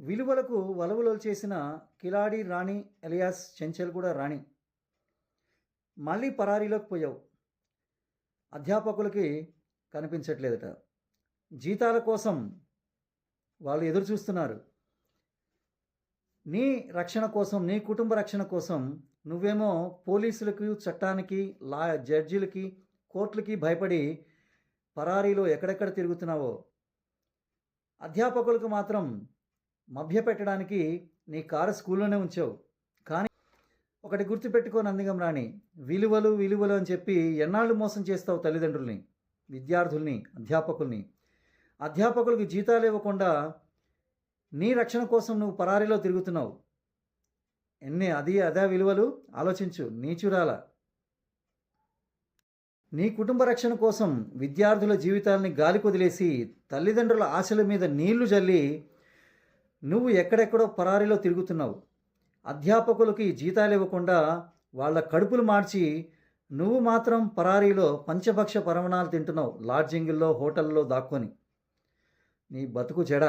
విలువలకు వలవలు చేసిన కిలాడి రాణి ఎలియాస్ చెంచల్ కూడా రాణి. మళ్ళీ పరారీలోకి పోయావు. అధ్యాపకులకి కనిపించట్లేదట. జీతాల కోసం వాళ్ళు ఎదురు చూస్తున్నారు. నీ రక్షణ కోసం నీ కుటుంబ రక్షణ కోసం నువ్వేమో పోలీసులకు చట్టానికి లా జడ్జీలకి కోర్టులకి భయపడి పరారీలో ఎక్కడెక్కడ తిరుగుతున్నావో అధ్యాపకులకు మాత్రం మభ్యపెట్టడానికి నీ కారు స్కూల్లోనే ఉంచావు. కానీ ఒకటి గుర్తుపెట్టుకో నందిగం రాణి విలువలు విలువలు అని చెప్పి ఎన్నాళ్ళు మోసం చేస్తావు తల్లిదండ్రుల్ని విద్యార్థుల్ని అధ్యాపకుల్ని? అధ్యాపకులకు జీతాలు ఇవ్వకుండా నీ రక్షణ కోసం నువ్వు పరారీలో తిరుగుతున్నావు. ఎన్ని అది అదే విలువలు? ఆలోచించు నీచురాల. నీ కుటుంబ రక్షణ కోసం విద్యార్థుల జీవితాల్ని గాలికొదిలేసి తల్లిదండ్రుల ఆశల మీద నీళ్ళు జల్లి నువ్వు ఎక్కడెక్కడో పరారీలో తిరుగుతున్నావు. అధ్యాపకులకి జీతాలు ఇవ్వకుండా వాళ్ళ కడుపులు మార్చి నువ్వు మాత్రం పరారీలో పంచభక్ష పరమణాలు తింటున్నావు లాడ్జింగుల్లో హోటల్లో దాక్కొని. నీ బతుకు చెడ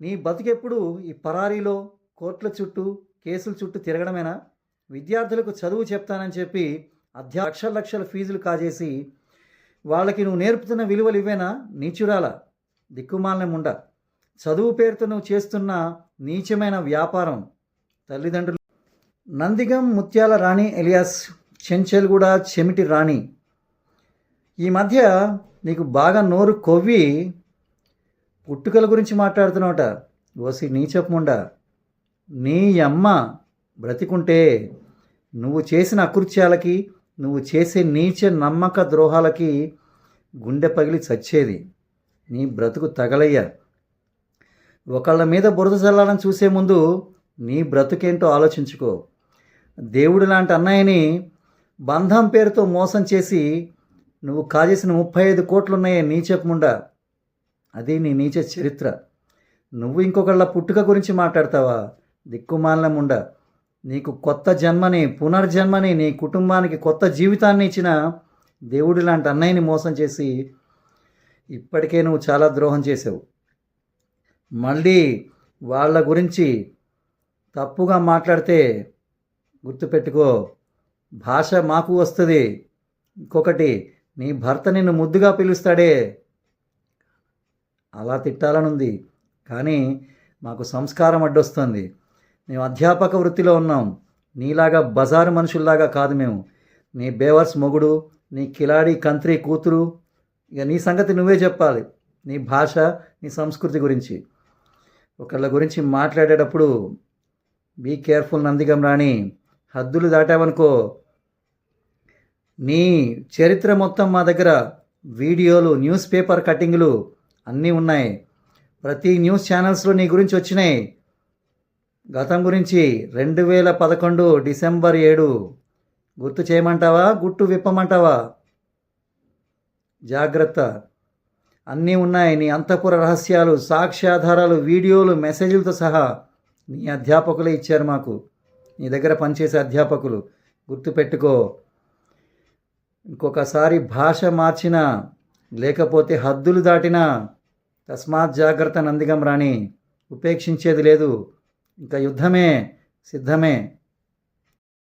నీ బతుకెప్పుడు ఈ పరారీలో కోర్టుల చుట్టూ కేసుల చుట్టూ తిరగడమేనా? విద్యార్థులకు చదువు చెప్తానని చెప్పి అధ్యా లక్షల లక్షల ఫీజులు కాజేసి వాళ్ళకి నువ్వు నేర్పుతున్న విలువలు ఇవేనా నీచురాల? దిక్కుమాలనే ఉండా చదువు పేరుతో నువ్వు చేస్తున్న నీచమైన వ్యాపారం తల్లిదండ్రులు. నందిగం ముత్యాల రాణి ఎలియాస్ చెంచెల్గూడ చెమిటి రాణి. ఈ మధ్య నీకు బాగా నోరు కొవ్వి పుట్టుకల గురించి మాట్లాడుతున్నావుట. ఓసి నీ చెప్పముండా నీ అమ్మ బ్రతికుంటే నువ్వు చేసిన అకృత్యాలకి నువ్వు చేసే నీచ నమ్మక ద్రోహాలకి గుండె పగిలి చచ్చేది. నీ బ్రతుకు తగలయ్యా. ఒకళ్ళ మీద బురద చల్లాలని చూసే ముందు నీ బ్రతుకేంటో ఆలోచించుకో. దేవుడు లాంటి అన్నయ్యని బంధం పేరుతో మోసం చేసి నువ్వు కాజేసిన ముప్పై ఐదు కోట్లున్నాయే నీచకముండా అది నీ నీచ చరిత్ర. నువ్వు ఇంకొకళ్ళ పుట్టుక గురించి మాట్లాడతావా? దిక్కుమాలిన ముండ. నీకు కొత్త జన్మని పునర్జన్మని నీ కుటుంబానికి కొత్త జీవితాన్ని ఇచ్చిన దేవుడు లాంటి అన్నయ్యని మోసం చేసి ఇప్పటికే నువ్వు చాలా ద్రోహం చేసావు మళ్ళీ వాళ్ళ గురించి తప్పుగా మాట్లాడితే గుర్తుపెట్టుకో భాష మాకు వస్తుంది. ఇంకొకటి నీ భర్త నిన్ను ముద్దుగా పిలుస్తాడే. అలా తిట్టాలనుంది. కానీ మాకు సంస్కారం అడ్డొస్తుంది. మేము అధ్యాపక వృత్తిలో ఉన్నాం. నీలాగా బజారు మనుషుల్లాగా కాదు మేము. నీ బేవర్స్ మొగుడు నీ కిలాడి కంత్రి కూతురు ఇక నీ సంగతి నువ్వే చెప్పాలి. నీ భాష నీ సంస్కృతి గురించి. ఒకళ్ళ గురించి మాట్లాడేటప్పుడు బీ కేర్ఫుల్ నందిగం రాణి హద్దులు దాటావనుకో నీ చరిత్ర మొత్తం మా దగ్గర వీడియోలు న్యూస్ పేపర్ కటింగ్లు అన్నీ ఉన్నాయి. ప్రతి న్యూస్ ఛానల్స్లో నీ గురించి వచ్చినాయి. గతం గురించి రెండు వేల పదకొండు డిసెంబర్ ఏడు గుర్తు చేయమంటావా? గుట్టు విప్పమంటావా? జాగ్రత్త. అన్నీ ఉన్నాయి. నీ అంతఃపుర రహస్యాలు సాక్ష్యాధారాలు వీడియోలు మెసేజ్లతో సహా నీ అధ్యాపకులే ఇచ్చారు మాకు. నీ దగ్గర పనిచేసే అధ్యాపకులు. గుర్తుపెట్టుకో ఇంకొకసారి భాష మార్చినా లేకపోతే హద్దులు దాటినా తస్మాత్ జాగ్రత్త నందిగం రాణి ఉపేక్షించేది లేదు. ఇంకా యుద్ధమే సిద్ధమే.